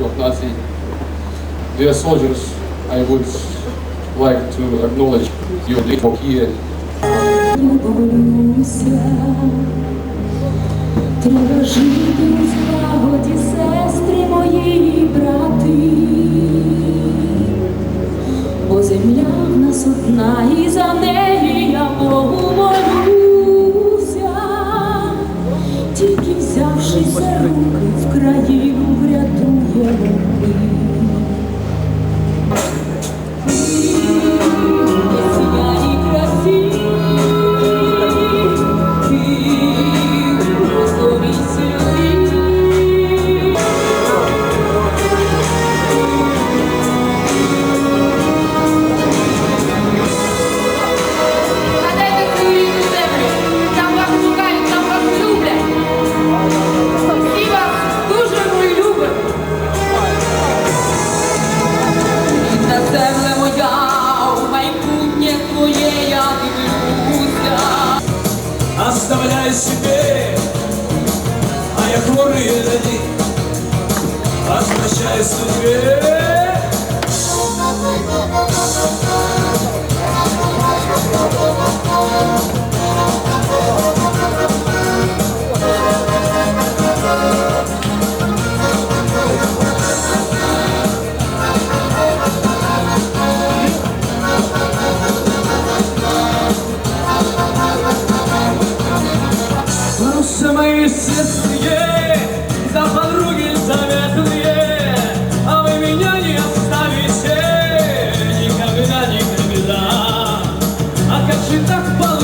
багатьох націй. Dear soldiers, I would like to acknowledge your here. Сестри мої брати, бо земля в нас одна, і за неї я Богу молюся, тільки взявшись за руки в країну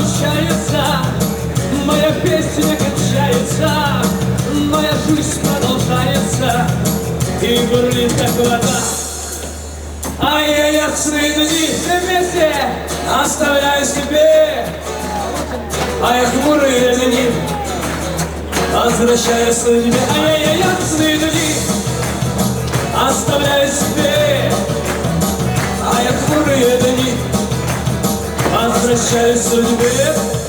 так получается, моя песня качается, моя жизнь продолжается, и бурлит как вода. А я ясные дни вместе оставляю себе, а я хмурые дни Возвращаю судьбе Ай-яй-яй, ясные дни Оставляю себе. А я хмурые дни Eşer sürdüğüm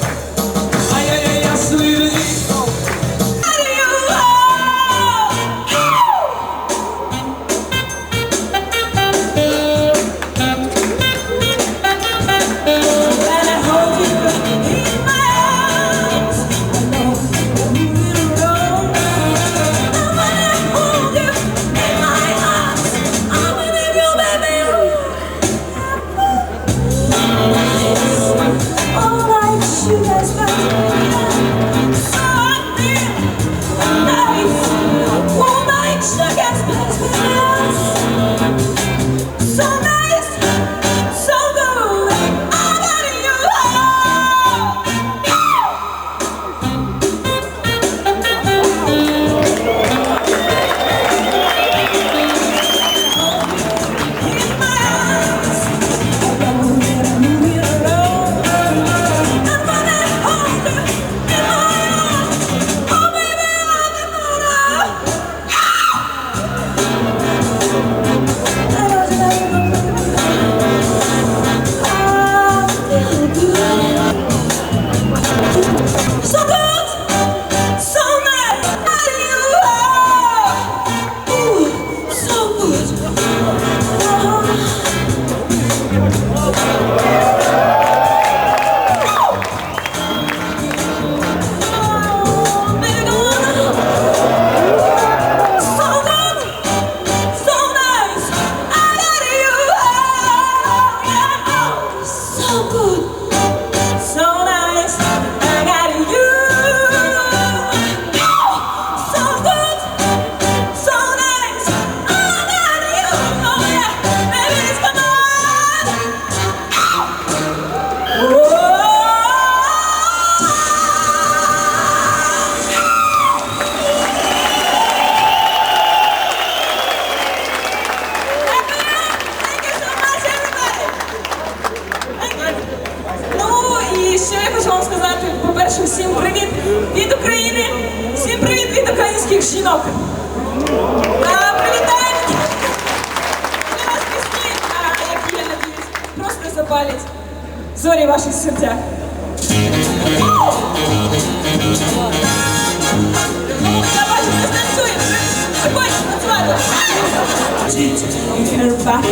Her back,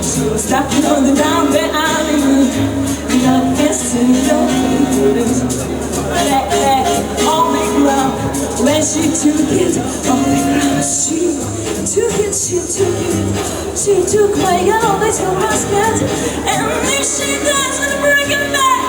she was stepping on the down the alley, and I guess you know on the ground. When she took it on the ground, she took it, she took it, she took my yellow little basket, and if she doesn't bring it back.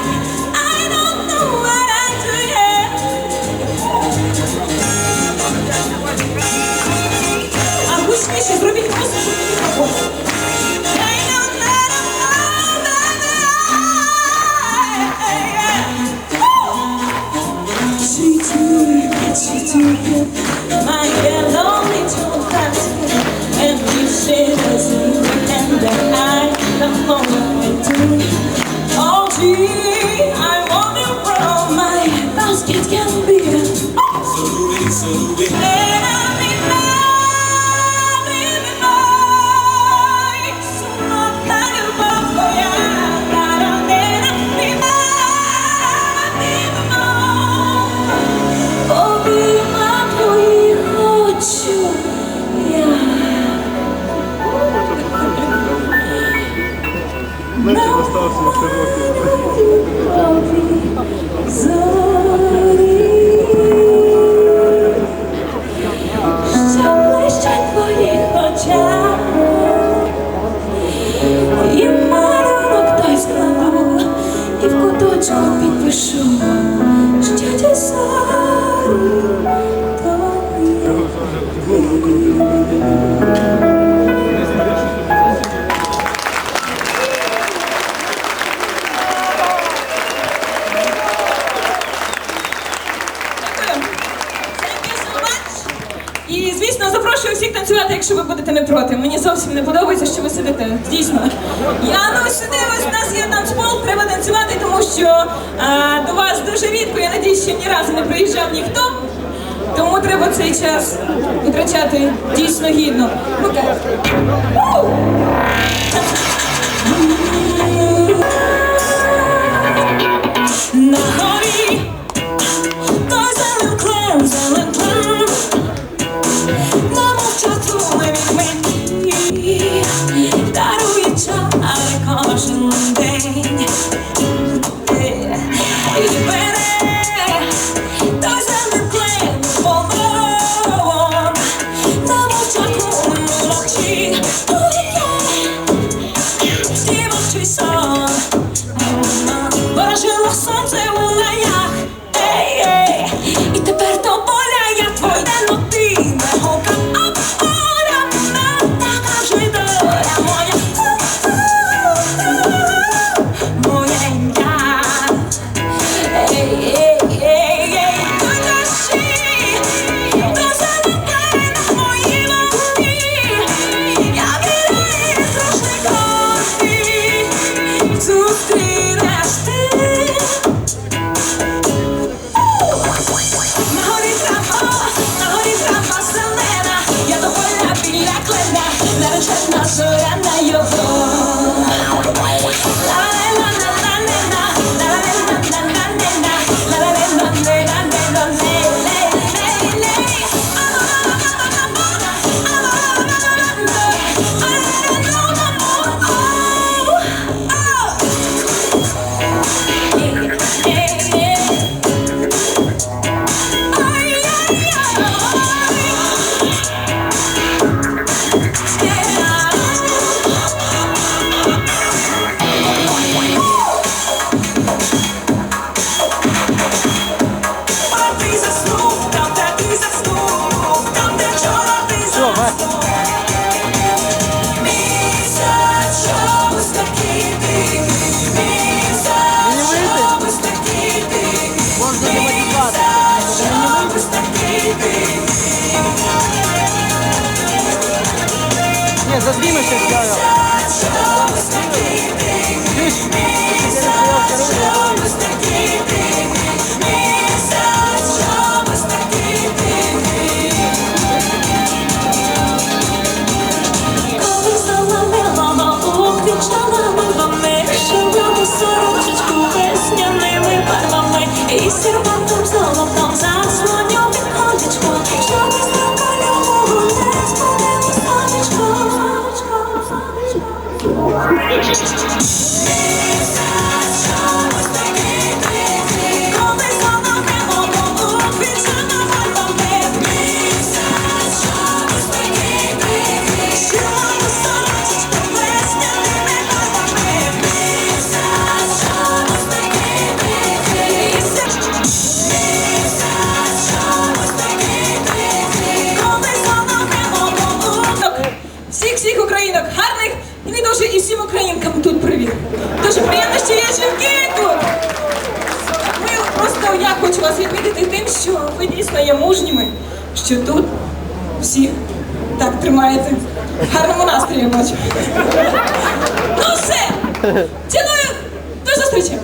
하여 你们学校呀？Цілую! До зустрічі!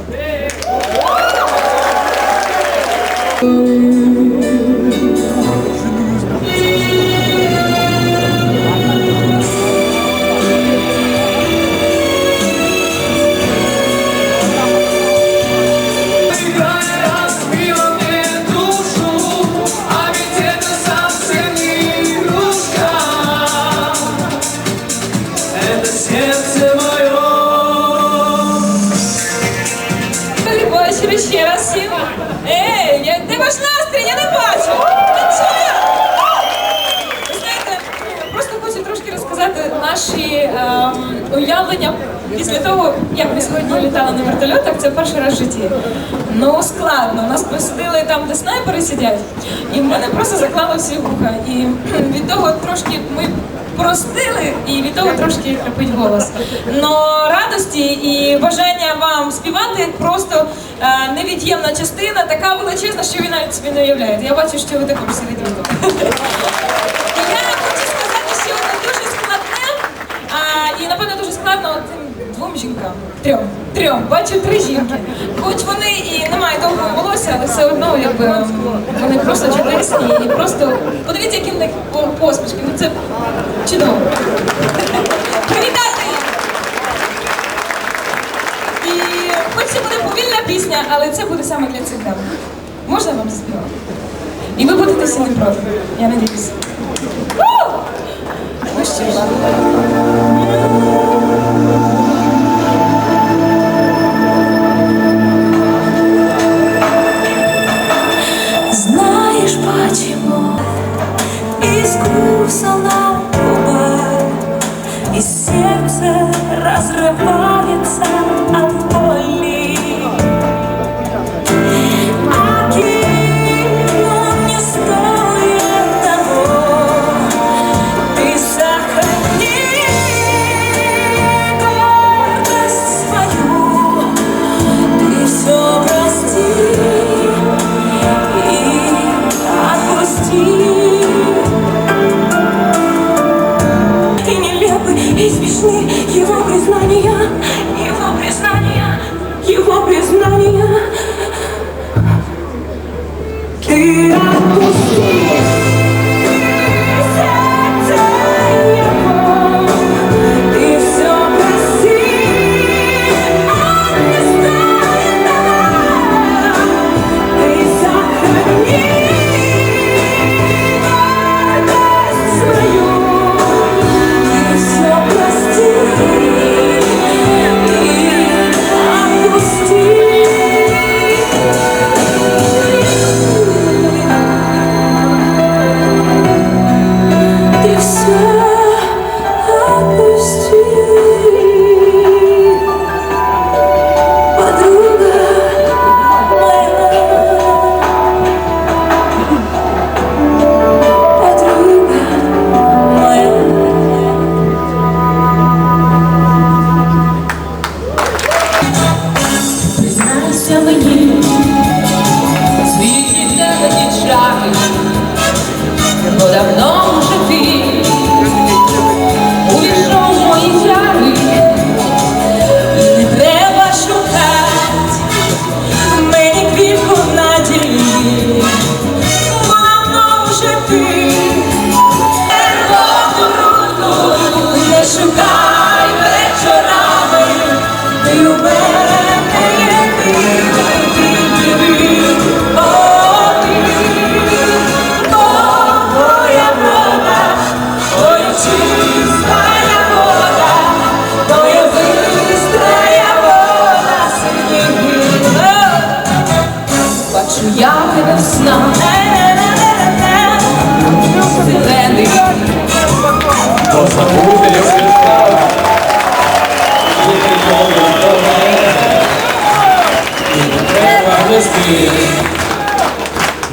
Наші ем, уявлення після того, як ми сьогодні літали на вертольотах. Це перший раз в житті. Ну, складно. Нас посадили там, де снайпери сидять, і в мене просто заклало всі вуха. І від того трошки ми простили, і від того трошки хрипить голос. Но радості і бажання вам співати просто е, невід'ємна частина, така величезна, що ви навіть собі не уявляєте. Я бачу, що ви також серединку. Я хочу сказати, що це дуже складне, а, і напевно дуже складно цим двом жінкам. Трьом. Трьом. Бачу три жінки. Хоч вони і не мають довгого волосся, але все одно якби вони просто чудесні і просто подивіться, які в них по- посмішки. Ну це чудово. Привітайте їх! І хоч це буде повільна пісня, але це буде саме для цих дам. Можна вам заспівати? І ви будете всі проти. Я надіюсь. Ну що ж. Искусал на губах И сердце разрывается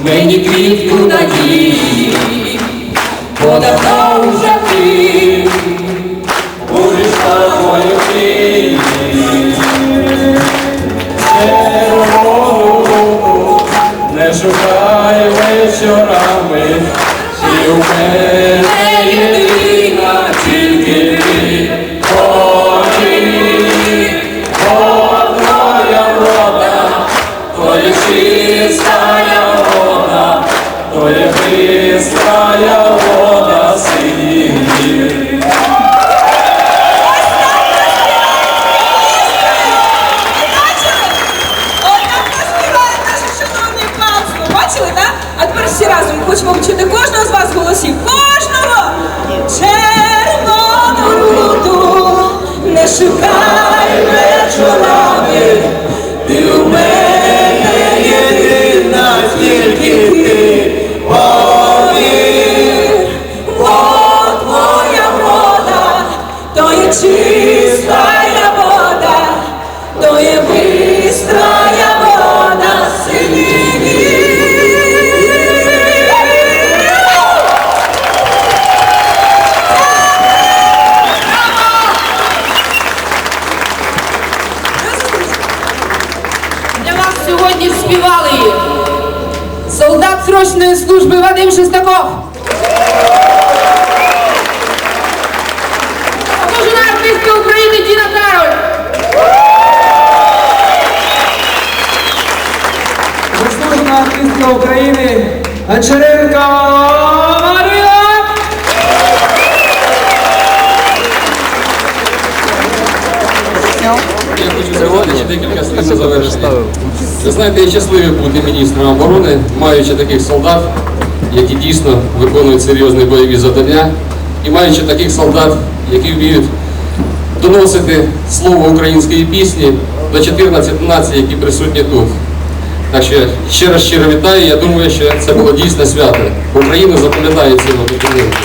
мені квітку надії, бо давно вже ти будеш на моїй Вадим Шестаков. Дружина артистка України Діна Кароль. Заслужена артистка України Гончаренко Марія! Я хочу сказати декілька слів на завершення. Ви знаєте, я щасливий бути міністром оборони, маючи таких солдат, які дійсно виконують серйозні бойові завдання, і маючи таких солдат, які вміють доносити слово української пісні до 14 націй, які присутні тут. Так що ще раз щиро вітаю. Я думаю, що це було дійсно свято. Україна запам'ятає цього документу.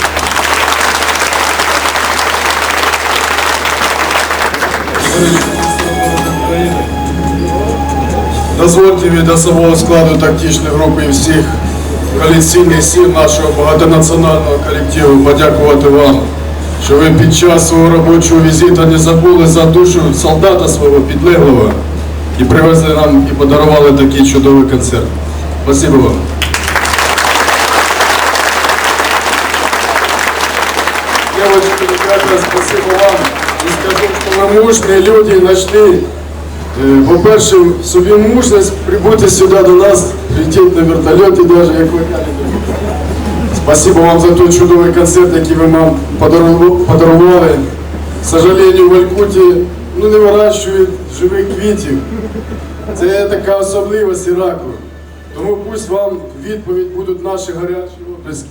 Дозвольте від особового складу тактичної групи і всіх коаліційних сил нашого багатонаціонального колективу подякувати вам, що ви під час свого робочого візиту не забули за душу солдата свого підлеглого і привезли нам і подарували такий чудовий концерт. Спасибо вам. Я Девочки, ребята, спасибо вам. И скажу, что мы мужные люди нашли Е, По-перше, собі мужність прибути сюди до нас, летіти на вертольоті навіть, як ви. Спасибо вам за той чудовий концерт, який ви нам подарували. К сожалению, в Алькуті ну, не вирощують живих квітів. Це така особливість Іраку. Тому пусть вам відповідь будуть наші гарячі оплески.